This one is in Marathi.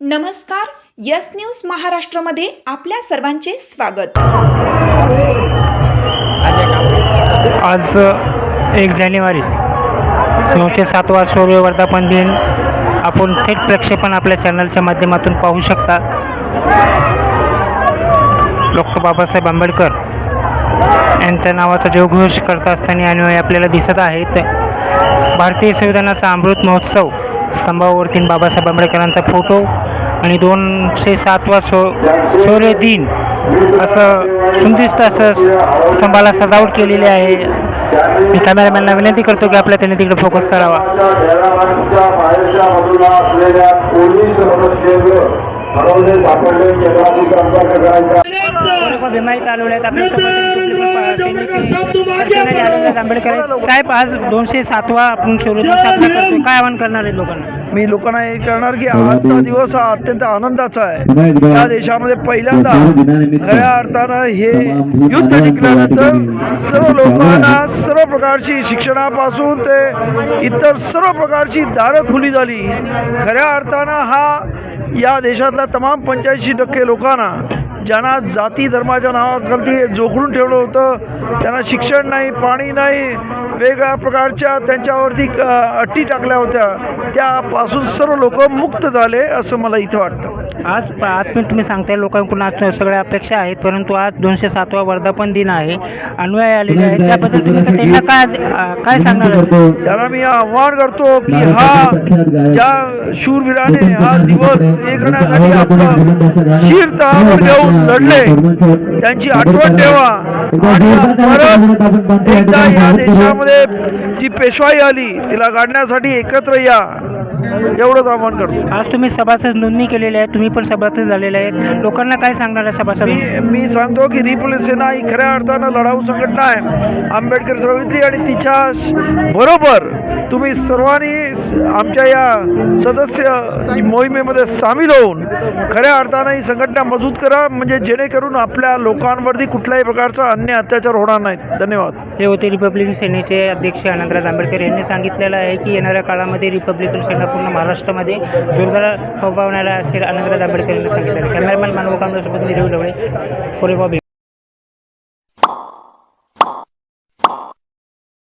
नमस्कार यस न्यूज महाराष्ट्रमध्ये आपल्या सर्वांचे स्वागत. आज एक जानेवारी नऊशे सातवा सूर्य वर्धापन दिन. आपण थेट प्रक्षेपण आपल्या चॅनलच्या माध्यमातून पाहू शकता. डॉक्टर बाबासाहेब आंबेडकर यांच्या नावाचा जयघोष करत असताना अनुयायी आपल्याला दिसत आहेत. भारतीय संविधानाचा अमृत महोत्सव स्तंभावरती बाबासाहेब आंबेडकरांचा फोटो आणि दोनशे सातवा सो शौर्य दिन असं सुंदिस्त असं स्तंभाला सजावट केलेली आहे. मी कॅमेरामॅनला विनंती करतो की आपल्या त्याने तिकडे फोकस करावा. बिमारी चालवल्या आंबेडकर. साहेब आज दोनशे सातवा आपण शौर्य दिन साजरा करतोय. काय आवाहन करणार आहे लोकांना? मी लोकांना हे करणार की आजचा दिवस हा अत्यंत आनंदाचा आहे. या देशामध्ये पहिल्यांदा खऱ्या अर्थानं हे युद्ध जिंकल्यानंतर सर्व लोकांना सर्व प्रकारची शिक्षणापासून ते इतर सर्व प्रकारची दारं खुली झाली. खऱ्या अर्थानं हा या देशातल्या तमाम पंच्याऐंशी टक्के लोकांना ज्यांना जाती धर्माच्या नावाखाली जोखडून ठेवलं होतं त्यांना शिक्षण नाही पाणी नाही वेगळ्या प्रकारच्या त्यांच्यावरती अटी टाकल्या होत्या. त्यापासून सर्व लोक मुक्त झाले असं मला इथं वाटतं. आज आज पण तुम्ही सांगताय लोकांकडून आज सगळ्या अपेक्षा आहेत परंतु आज दोनशे सातवा वर्धापन दिन आहे. अनुयायी आलेले आहेत. त्याबद्दल तुम्ही त्यांना काय काय सांगणार? त्याला मी आव्हान करतो की हा ज्या शूरवीराने हा दिवस हे करण्यासाठी आपलं शीर तळावर घेऊन लढले. त्यांची आठवण ठेवा. परत एकदा या देशामध्ये जी पेशवाई आली तिला काढण्यासाठी एकत्र या. एवढंच आव्हान करतो. आज तुम्ही सभासद नोंदणी केलेली आहे तुम्ही पण सभासद झालेले आहेत लोकांना काय सांगणार आहे सभासद? मी मी सांगतो की रिपब्लिक सेना ही खऱ्या अर्थानं लढाऊ संघटना आहे. आंबेडकर समिती आणि तिच्या बरोबर तुम्ही सर्वांनी आमच्या या सदस्य मोहिमेमध्ये सामील होऊन खऱ्या अर्थानं ही संघटना मजबूत करा म्हणजे जेणेकरून आपल्या लोकांवरती कुठल्याही प्रकारचा अन्य अत्याचार होणार नाहीत. धन्यवाद. हे होते रिपब्लिकन सेनेचे अध्यक्ष आनंदराज आंबेडकर यांनी सांगितलेलं आहे की येणाऱ्या काळामध्ये रिपब्लिकन सेना पूर्ण महाराष्ट्रामध्ये जोरदार फोफावणारा असेल आनंदराज आंबेडकर यांनी सांगितलं कॅमेरामॅन मानव कामरासोबत मी देऊ डवळे कोरेगाव